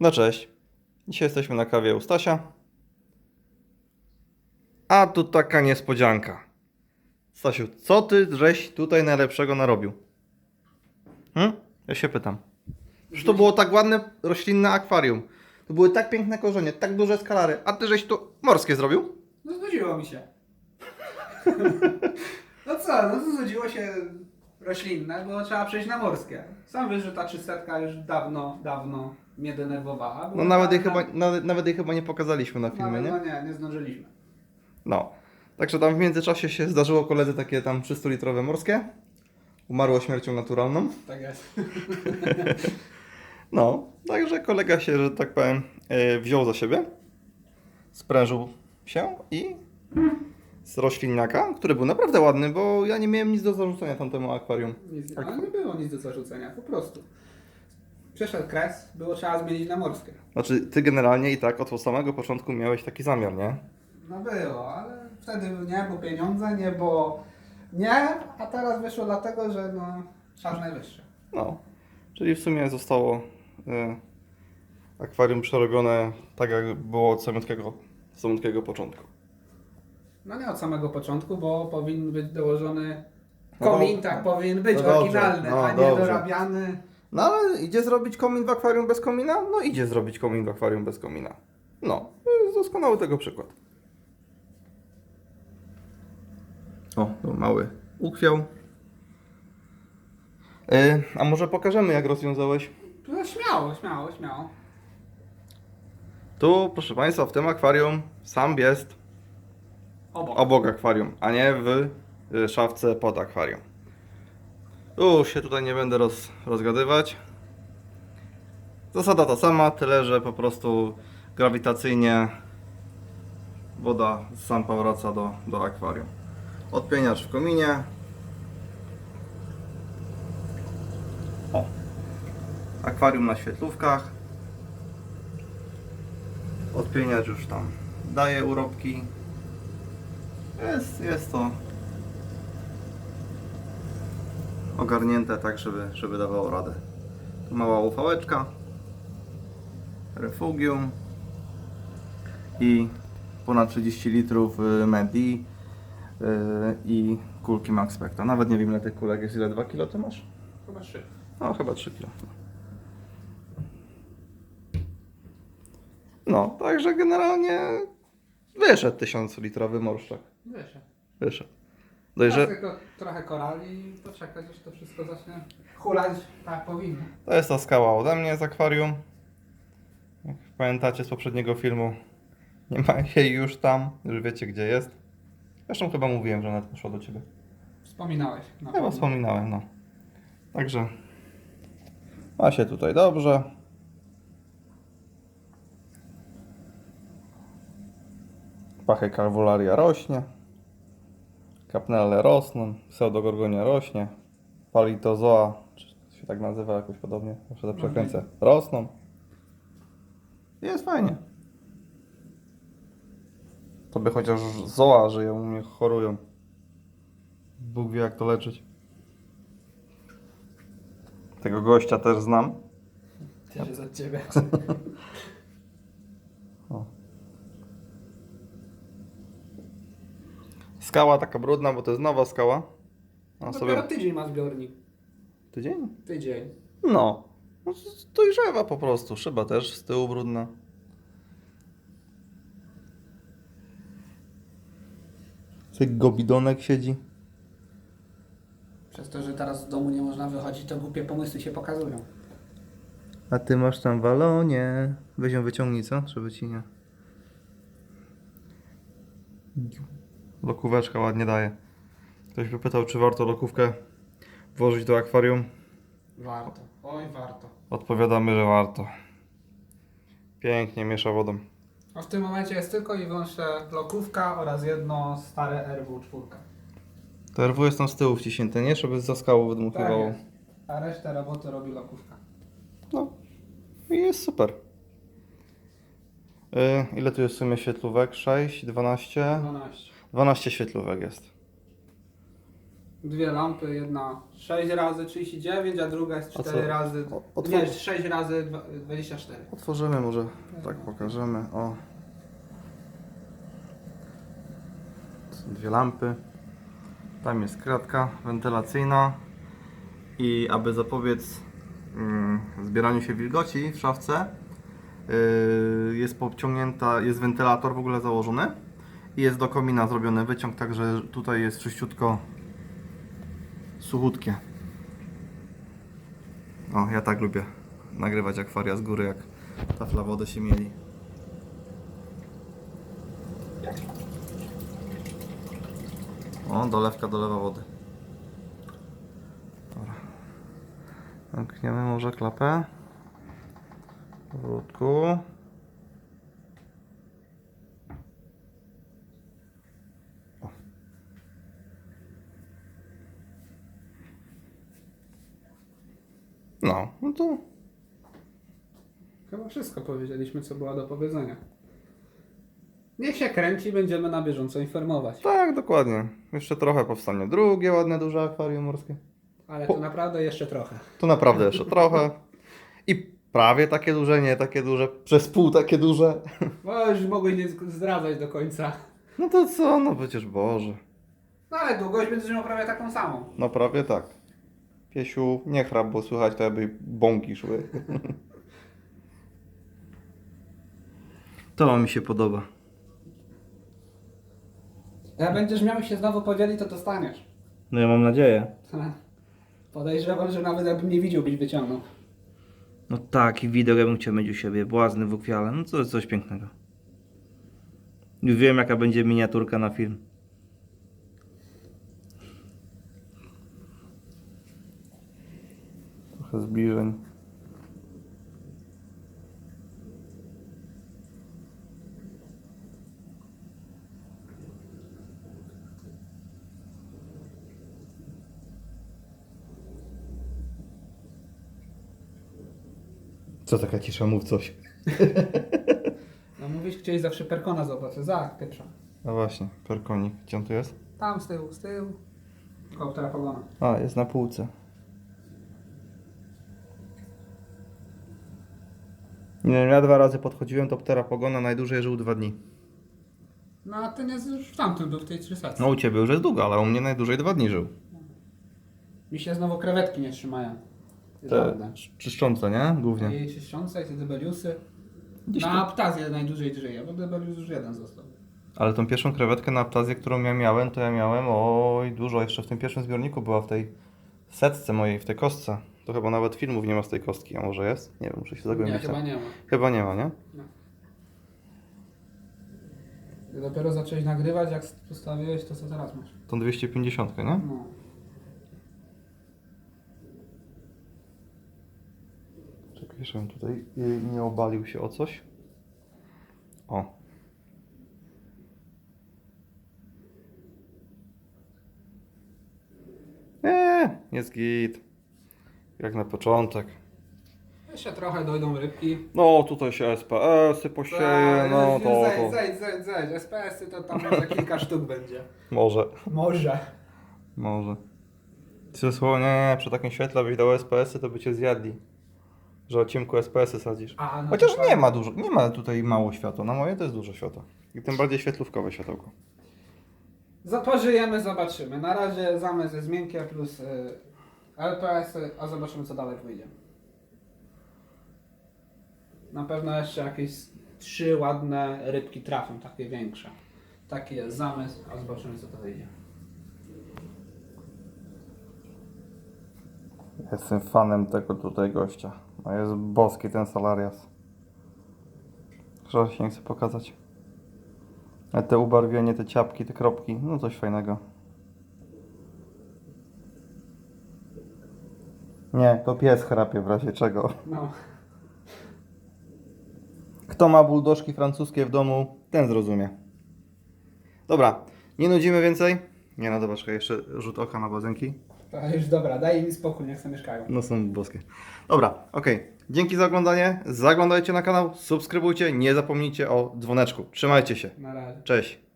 No cześć. Dzisiaj jesteśmy na kawie u Stasia. A tu taka niespodzianka. Stasiu, co ty żeś tutaj najlepszego narobił? Hm? Ja się pytam. Że to było tak ładne roślinne akwarium. To były tak piękne korzenie, tak duże skalary. A ty żeś tu morskie zrobił? No znudziło mi się. no co, no to znudziło się roślinne, bo trzeba przejść na morskie. Sam wiesz, że ta trzysetka już dawno, dawno mnie denerwowała. No nawet jej, chyba, nawet, nawet jej chyba nie pokazaliśmy na filmie, nie? No nie, nie zdążyliśmy. No. Także tam w międzyczasie się zdarzyło koledzy takie tam 300-litrowe morskie. Umarło śmiercią naturalną. Tak jest. No, także kolega się, że tak powiem, e, wziął za siebie, sprężył się i z roślinniaka, który był naprawdę ładny, bo ja nie miałem nic do zarzucenia tamtemu akwarium. Nic, ale nie było nic do zarzucenia, po prostu. Przeszedł kres, było trzeba zmienić na morskie. Znaczy, ty generalnie i tak od samego początku miałeś taki zamiar, nie? No było, ale wtedy nie, bo pieniądze, nie, bo nie, a teraz wyszło dlatego, że no, czas najwyższy. No, czyli w sumie zostało e, akwarium przerobione tak, jak było od samego, z samego początku. No nie od samego początku, bo powinien być dołożony No komin, dobrze. tak powinien być No dobrze, oryginalny, no a nie dobrze. dorabiany. No ale idzie zrobić komin w akwarium bez komina? No idzie zrobić komin w akwarium bez komina. No, to jest doskonały tego przykład. O, tu mały ukwiał. Yy, a może pokażemy jak rozwiązałeś? No śmiało, śmiało, śmiało. Tu, proszę Państwa, w tym akwarium sam jest Obok. obok akwarium, a nie w y, szafce pod akwarium. Tu się tutaj nie będę roz, rozgadywać. Zasada ta sama, tyle że po prostu grawitacyjnie woda sampa wraca do, do akwarium. Odpieniacz w kominie. O. Akwarium na świetlówkach. Odpieniacz już tam daje urobki. Jest, jest to ogarnięte tak, żeby, żeby dawało radę. Tu mała ufałeczka, refugium i ponad 30 litrów y, Medi y, i kulki Max Specta. Nawet nie wiem ile tych kulek jest, ile 2 kg ty masz? Chyba trzy. No, chyba 3 kg. No, także generalnie wyszedł 1000 litrowy morszczak. Wiesz. Wyszedł. Dojrze... tylko trochę korali i poczekać, aż to wszystko zacznie hulać tak powinno. To jest ta skała ode mnie z akwarium. Jak pamiętacie z poprzedniego filmu, nie ma jej już tam, już wiecie gdzie jest. Zresztą chyba mówiłem, że ona poszła do ciebie. Wspominałeś. Na Chyba wspominałem, no. Także ma się tutaj dobrze. Pachy carvularia rośnie. Kapnele rosną. Pseudogorgonia rośnie. Palitozoa, czy się tak nazywa jakoś podobnie, muszę to przekręcę, rosną. Jest fajnie. To by chociaż zoa żyją, u mnie chorują. Bóg wie jak to leczyć. Tego gościa też znam. Też jest od ciebie. Skała taka brudna, bo to jest nowa skała. A Dopiero sobie... tydzień ma zbiornik. Tydzień? Tydzień. No. no to dojrzewa po prostu. Szyba też z tyłu brudna. Cyk gobidonek siedzi. Przez to, że teraz z domu nie można wychodzić, to głupie pomysły się pokazują. A ty masz tam walonie. Weź ją wyciągnij, co? Żeby ci nie... Lokóweczka ładnie daje. Ktoś by pytał, czy warto lokówkę włożyć do akwarium. Warto. Oj, warto. Odpowiadamy, że warto. Pięknie miesza wodą. A w tym momencie jest tylko i wyłącznie lokówka oraz jedno stare RW4. To RW jest tam z tyłu wciśnięte, nie? Żeby za skałą Tak wydmuchiwało. jest. A resztę roboty robi lokówka. No. I jest super. Y, ile tu jest w sumie świetlówek? 6, 12? 12. 12 świetlówek jest. Dwie lampy, jedna 6 razy 39, a druga jest A 4 co? razy. O- otwórz- Nie, 6 razy dwa- 24. Otworzymy może, tak pokażemy, o. Są dwie lampy. Tam jest kratka wentylacyjna. I aby zapobiec mm, zbieraniu się wilgoci w szafce, yy, jest podciągnięta, jest wentylator w ogóle założony. I jest do komina zrobiony wyciąg, także tutaj jest czyściutko suchutkie. O, ja tak lubię nagrywać akwaria z góry, jak tafla wody się mieli. O, dolewka dolewa wody. Dobra. Zamkniemy może klapę. Powrótku. No, no to Chyba wszystko powiedzieliśmy, co było do powiedzenia. Niech się kręci, będziemy na bieżąco informować. Tak, dokładnie. Jeszcze trochę powstanie drugie ładne, duże akwarium morskie. Ale to naprawdę jeszcze trochę. Tu naprawdę jeszcze trochę. I prawie takie duże, nie takie duże, przez pół takie duże. Bo już mogłeś nie zdradzać do końca. No to co, no przecież Boże. No ale długość będziesz miał prawie taką samą. No prawie tak. Piesiu, nie chrap, bo słychać to jakby bąki szły. To mi się podoba. Jak będziesz miał się znowu podzielić, to dostaniesz. No ja mam nadzieję. Podejrzewam, że nawet jakbym nie widział, byś wyciągnął. No tak, i widok ja bym chciał mieć u siebie, błazny w ukwiale, no to jest coś pięknego. Już wiem jaka będzie miniaturka na film. Zbliżeń. Co taka cisza, mów coś. No mówisz, chciałeś zawsze perkona zobaczyć. Za, pieprza. No właśnie, perkonik, gdzie on tu jest? Tam z tyłu, z tyłu. Koło pogona. A, jest na półce. Nie wiem, ja dwa razy podchodziłem, to ptera pogona najdłużej żył dwa dni. No a ten jest już w tamtym, był w tej 300. No u ciebie już jest długo, ale u mnie najdłużej dwa dni żył. Mi się znowu krewetki nie trzymają. Te Żadne. czyszczące, nie? Głównie. I czyszczące, i te debeliusy. Gdzieś Na aptazję najdłużej żyje, bo debelius już jeden został. Ale tą pierwszą krewetkę na aptazję, którą ja miałem, to ja miałem oj dużo. Jeszcze w tym pierwszym zbiorniku była w tej setce mojej, w tej kostce. To chyba nawet filmów nie ma z tej kostki, a może jest? Nie wiem, muszę się Nie, zagłębić. chyba nie ma. chyba nie ma, nie? Ty dopiero zacząłeś nagrywać, jak postawiłeś to, co teraz masz. Tą 250, nie? No. Czekaj, żebym tutaj y, nie obalił się o coś. O. Eee, jest git. Jak na początek. Jeszcze trochę dojdą rybki. No, tutaj się SPS-y posieje, no to, to zajdź, zajdź, zajdź. SPS-y to tam za kilka sztuk będzie. może, Może. może. Trzy słowo, nie, nie, przy takim świetle byś dał SPS-y, to by cię zjadli. Że o ciemku SPS-y sadzisz. A, no Chociaż to nie ma dużo, nie ma tutaj mało światła. Na moje to jest dużo światła. I tym bardziej świetlówkowe światełko. Za- Pożyjemy, zobaczymy. Na razie zamysł jest miękkie plus y, LPS-y, a zobaczymy co dalej wyjdzie. Na pewno jeszcze jakieś trzy ładne rybki trafią, takie większe. Taki jest zamysł, a zobaczymy co to wyjdzie. Jestem fanem tego tutaj gościa. No jest boski ten Salarias. Że się nie chce pokazać. A te ubarwienie, te ciapki, te kropki, no coś fajnego. Nie, to pies chrapie w razie czego. No. Kto ma buldożki francuskie w domu, ten zrozumie. Dobra, nie nudzimy więcej. Nie no, zobacz, jeszcze rzut oka na bazenki. To już dobra, daj mi spokój, niech sobie mieszkają. No są boskie. Dobra, okej. Dzięki za oglądanie. Zaglądajcie na kanał, subskrybujcie, nie zapomnijcie o dzwoneczku. Trzymajcie się. Na razie. Cześć.